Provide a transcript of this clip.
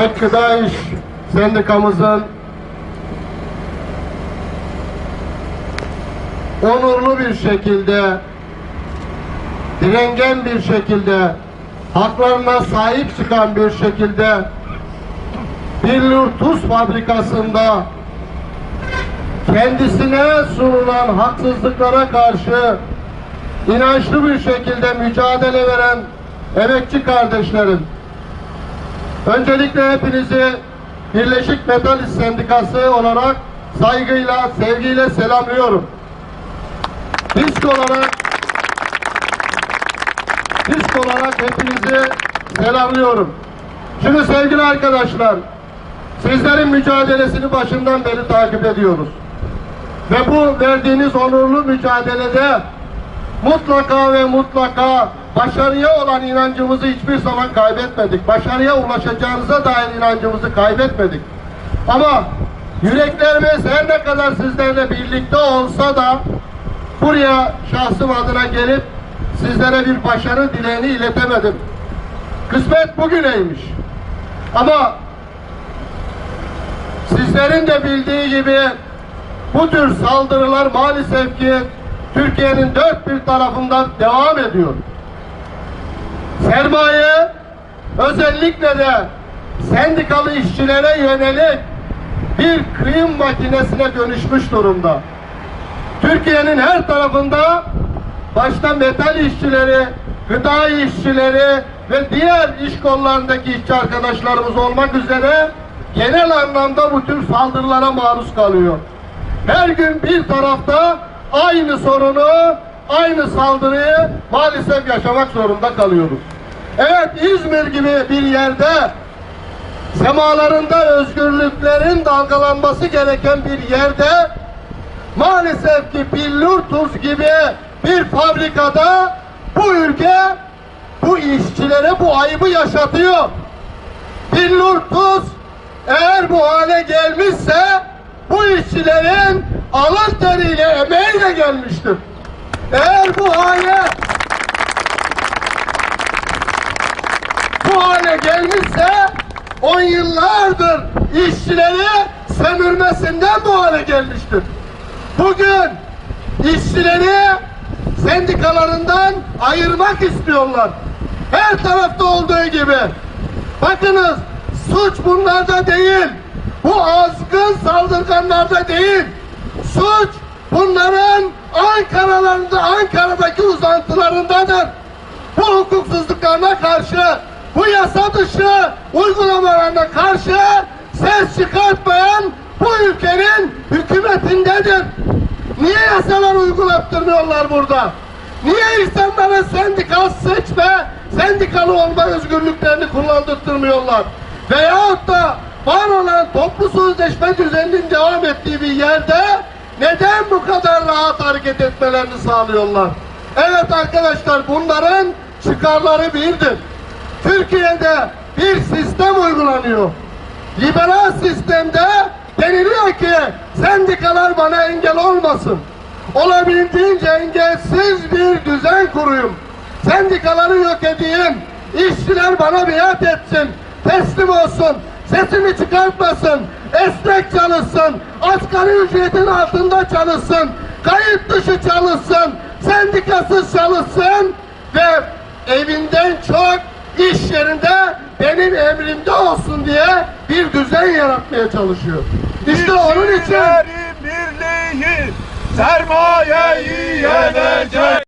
Tek Gıda İş Sendikamızın onurlu bir şekilde, direngen bir şekilde, haklarına sahip çıkan bir şekilde Billur Tuz Fabrikası'nda kendisine sunulan haksızlıklara karşı inançlı bir şekilde mücadele veren emekçi kardeşlerim, öncelikle hepinizi Birleşik Metal İş Sendikası olarak saygıyla, sevgiyle selamlıyorum. Disk olarak disk olarak hepinizi selamlıyorum. Şimdi sevgili arkadaşlar, sizlerin mücadelesini başından beri takip ediyoruz. Ve bu verdiğiniz onurlu mücadelede mutlaka ve mutlaka başarıya olan inancımızı hiçbir zaman kaybetmedik. Başarıya ulaşacağınıza dair inancımızı kaybetmedik. Ama yüreklerimiz her ne kadar sizlerle birlikte olsa da buraya şahsım adına gelip sizlere bir başarı dileğini iletemedim. Kısmet bugüneymiş. Ama sizlerin de bildiği gibi bu tür saldırılar maalesef ki Türkiye'nin dört bir tarafından devam ediyor. Sermaye özellikle de sendikalı işçilere yönelik bir kıyım makinesine dönüşmüş durumda. Türkiye'nin her tarafında başta metal işçileri, gıda işçileri ve diğer iş kollarındaki işçi arkadaşlarımız olmak üzere genel anlamda bu tür saldırılara maruz kalıyor. Her gün bir tarafta aynı sorunu, aynı saldırıyı maalesef yaşamak zorunda kalıyoruz. Evet İzmir gibi bir yerde semalarında özgürlüklerin dalgalanması gereken bir yerde maalesef ki Billur Tuz gibi bir fabrikada bu ülke bu işçilere bu ayıbı yaşatıyor. Billur Tuz eğer bu hale gelmişse bu işçilerin alın teriyle emeğiyle gelmiştir. Eğer bu hale bu hale gelmişse on yıllardır işçileri sömürmesinden bu hale gelmiştir. Bugün işçileri sendikalarından ayırmak istiyorlar. Her tarafta olduğu gibi. Bakınız suç bunlarda değil. Bu azgın saldırganlarda değil. Suç bunların Ankara'larında, Ankara'daki uzantılarındadır. Bu hukuksuzluklarına karşı, bu yasa dışı uygulamalarına karşı ses çıkartmayan bu ülkenin hükümetindedir. Niye yasalar uygulattırmıyorlar burada? Niye insanlara sendikal seçme, sendikalı olma özgürlüklerini kullandırtmıyorlar? Veyahut da var olan toplu sözleşme düzeninin devam ettiği bir yerde neden bu kadar rahat hareket etmelerini sağlıyorlar? Evet arkadaşlar bunların çıkarları birdir. Türkiye'de bir sistem uygulanıyor. Liberal sistemde deniliyor ki sendikalar bana engel olmasın. Olabildiğince engelsiz bir düzen kuruyum. Sendikaları yok edeyim. İşçiler bana biat etsin. Teslim olsun. Sesini çıkartmasın. Esnek çalışsın. Asgari ücretin altında çalışsın. Kayıt dışı çalışsın. Sendikasız çalışsın. Ve evinden çok iş yerinde benim emrimde olsun diye bir düzen yaratmaya çalışıyor. İşte onun için birliği sermayeyi yenecek.